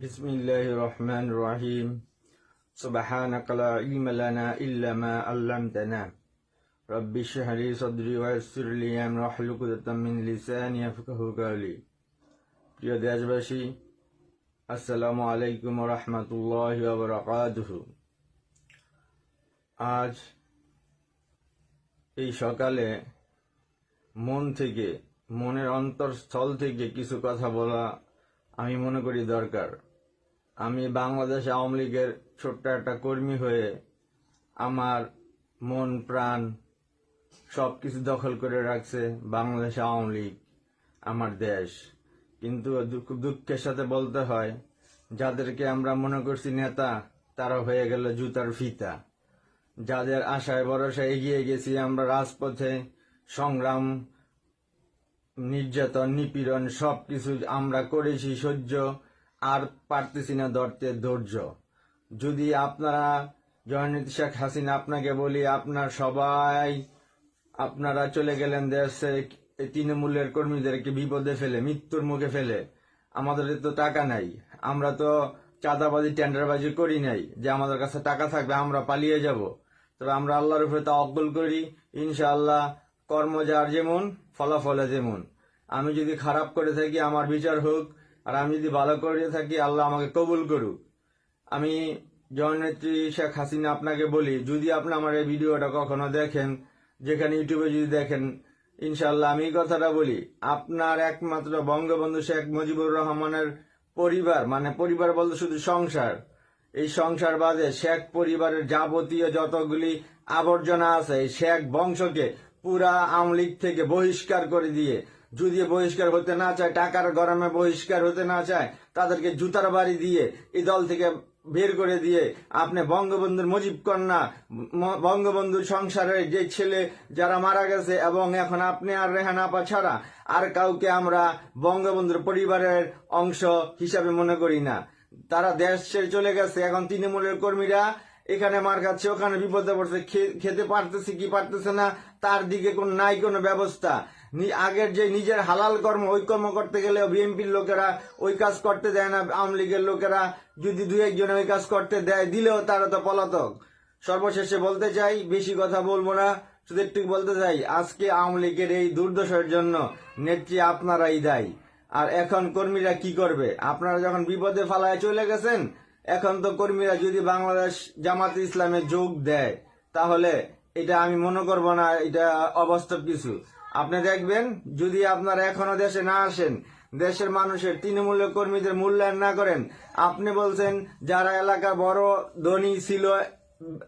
بسم الله الرحمن الرحيم سبحانك لا علم لنا إلا ما علمتنا رب اشرح لي صدري ويسر لي أمري واحلل عقدة من لساني يفقهوا قولي প্রিয় দেশবাসী আসসালামু আলাইকুম রহমতুল্লাহ বরকাতুহ আজ এই সকালে মন থেকে মনের অন্তরস্থল থেকে কিছু কথা বলা আমি মনে করি দরকার। আমি বাংলাদেশ আওয়ামী লীগের ছোট্ট একটা কর্মী হয়ে আমার মন, প্রাণ সব কিছু দখল করে রাখছে বাংলাদেশ আওয়ামী লীগ, আমার দেশ। কিন্তু দুঃখ, দুঃখের সাথে বলতে হয়, যাদেরকে আমরা মনে করছি নেতা, তারা হয়ে গেল জুতার ফিতা। যাদের আশায় ভরসা এগিয়ে গেছি আমরা রাজপথে সংগ্রাম নির্যাতন, নিপীড়ন সবকিছু আমরা করেছি সহ্য, আর পারতেছি না ধরতে ধৈর্য। যদি আপনারা জয়নীতি শেখ হাসিনা, আপনাকে বলি, আপনার সবাই, আপনারা চলে গেলেন দেশে, তৃণমূলের কর্মীদেরকে বিপদে ফেলে, মৃত্যুর মুখে ফেলে। আমাদের তো টাকা নাই। আমরা তো চাঁদাবাজি, টেন্ডারবাজি করি নাই। যে আমাদের কাছে টাকা থাকবে, আমরা পালিয়ে যাব। তবে আমরা আল্লাহর উপরে তা অকল করি। ইনশাআল্লাহ কর্ম যার যেমন, ফলাফলে যেমন। আমি যদি খারাপ করে থাকি, আমার বিচার হোক, আর আমি যদি ভালো করে থাকি, আল্লাহ আমাকে কবুল করুক। আমি জননেত্রী শেখ হাসিনা আপনাকে বলি, যদি আপনি আমার এই ভিডিওটা কখনো দেখেন, যেখানে ইউটিউবে যদি দেখেন ইনশাল্লাহ আমি কথাটা বলি, আপনার একমাত্র বঙ্গবন্ধু শেখ মুজিবুর রহমানের পরিবার মানে পরিবার বলতে শুধু সংসার, এই সংসার বাদে শেখ পরিবারের যাবতীয় যতগুলি আবর্জনা আছে, শেখ বংশকে পুরা আওয়ামী লীগ থেকে বহিষ্কার করে দিয়ে, যদি বহিষ্কার হতে না চায়, টাকার গরমে বহিষ্কার হতে না চায়, তাদেরকে জুতার বাড়ি দিয়ে এই দল থেকে বের করে দিয়ে আপনি বঙ্গবন্ধুর মুজিব কন্যা, বঙ্গবন্ধুর সংসারের যে ছেলে যারা মারা গেছে এবং এখন আপনি আর রেহান আপা ছাড়া আর কাউকে আমরা বঙ্গবন্ধুর পরিবারের অংশ হিসাবে মনে করি না। তারা দেশ ছেড়ে চলে গেছে। এখন তৃণমূলের কর্মীরা এখানে মার খাচ্ছে, ওখানে বিপদে পড়ছে খেতে পারতেছে কি পারতেছে না, তার দিকে কোন, নাই কোনো ব্যবস্থা। আগের যে নিজের হালাল কর্ম, ওই কর্ম করতে গেলে বিএনপির লোকেরা ওই কাজ করতে দেয় না, আওয়ামী লীগের লোকেরা যদি দুই একজন ওই কাজ করতে দেয়, দিলেও তারা তো পলাতক। সর্বশেষে বলতে চাই, বেশি কথা বলব না, শুধু একটু বলতে চাই, আজকে আওয়ামী লীগের এই দুর্দশার জন্য নেত্রী আপনারাই দায়ী। আর এখন কর্মীরা কি করবে? আপনারা যখন বিপদে ফালায় চলে গেছেন এখন তো কর্মীরা যদি বাংলাদেশ জামাত ইসলামে যোগ দেয়, তাহলে এটা আমি মনে করব না, এটা অবাস্তব কিছু। আপনি দেখবেন, যদি আপনারা এখনও দেশে না আসেন, দেশের মানুষের তৃণমূলের কর্মীদের মূল্যায়ন না করেন, আপনি বলছেন যারা এলাকা বড় ধনী ছিল,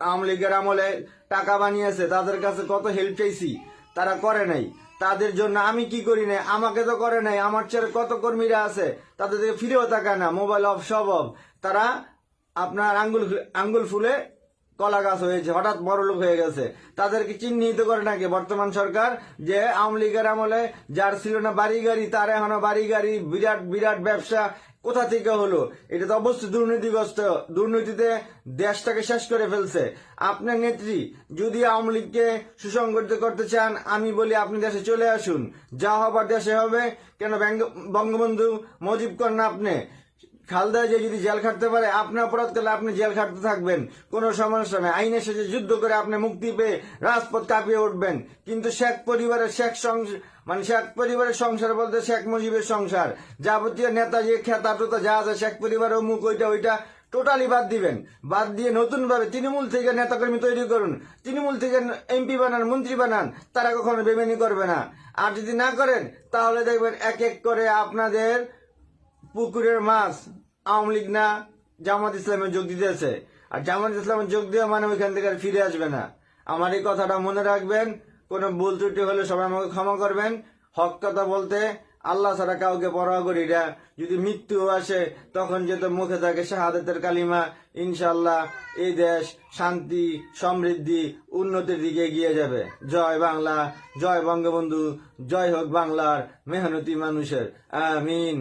আওয়ামী লীগের আমলে টাকা বানিয়েছে, তাদের কাছে কত হেল্প চাইছি? তারা করে নাই। তাদের জন্য আমি কি করি নাই? আমাকে তো করে নাই। আমার ছেলে কত কর্মীরা আছে? তাদের ফিরেও তাকায় না। মোবাইল অফ সব অফ তারা আপনার আঙ্গুল আঙ্গুল ফুলে কলা গাছ হয়েছে, হঠাৎ বড় লোক হয়ে গেছে। তাদেরকে চিহ্নিত করে নাকি বর্তমান সরকার যে আওয়ামী লীগের আমলে যার ছিল না বাড়ি গাড়ি তার এখনও বাড়ি গাড়ি বিরাট বিরাট ব্যবসা কোথা থেকে হলো? এটা তো অবশ্যই দুর্নীতিগ্রস্ত। দুর্নীতিতে দেশটাকে শেষ করে ফেলছে। আপনার নেত্রী যদি আওয়ামী লীগকে সুসংগঠিত করতে চান, আমি বলি আপনি দেশে চলে আসুন। যা হবার দেশে হবে। কেন বঙ্গ- বঙ্গবন্ধু মজিব কন্যা আপনি? খালদা যে যদি জেল খাটতে পারে, আপনি অপরাধ করলে আপনি জেল খাটতে থাকবেন। কোনো সমস্যা নেই। আইনের সাথে যুদ্ধ করে আপনি মুক্তি পেয়ে রাজপথ কাঁপিয়ে উঠবেন। কিন্তু শেখ পরিবারের শেখ মানে শেখ পরিবারের সংসার বলতে শেখ মুজিবের সংসার। যাবতীয় নেতা যে খেতা টোতা যা আছে, শেখ পরিবারের মুখ ওইটা ওইটা টোটালি বাদ দিবেন। বাদ দিয়ে নতুন ভাবে তৃণমূল থেকে নেতাকর্মী তৈরি করুন। তৃণমূল থেকে এমপি বানান, মন্ত্রী বানান, তারা কখনো বেমেনি করবে না। আর যদি না করেন, তাহলে দেখবেন এক এক করে আপনাদের পুকুরের মাছ আওয়ামী লীগ না জামাত ইসলামে যোগ দিতেছে। আর জামাত ইসলামে যোগ দেওয়া মানে ওইখান থেকে আর ফিরে আসবে না। আমার এই কথাটা মনে রাখবেন, কোনো ভুল ত্রুটি হলে সবাই আমাকে ক্ষমা করবেন। হক কথা বলতে আল্লাহ ছাড়া কাউকে পরোয়া করি না। যদি মৃত্যু আসে, তখন যেহেতু মুখে থাকে শাহাদাতের কালিমা ইনশাল্লাহ এই দেশ শান্তি, সমৃদ্ধি, উন্নতির দিকে এগিয়ে যাবে। জয় বাংলা, জয় বঙ্গবন্ধু, জয় হোক বাংলার মেহনতি মানুষের। আমিন।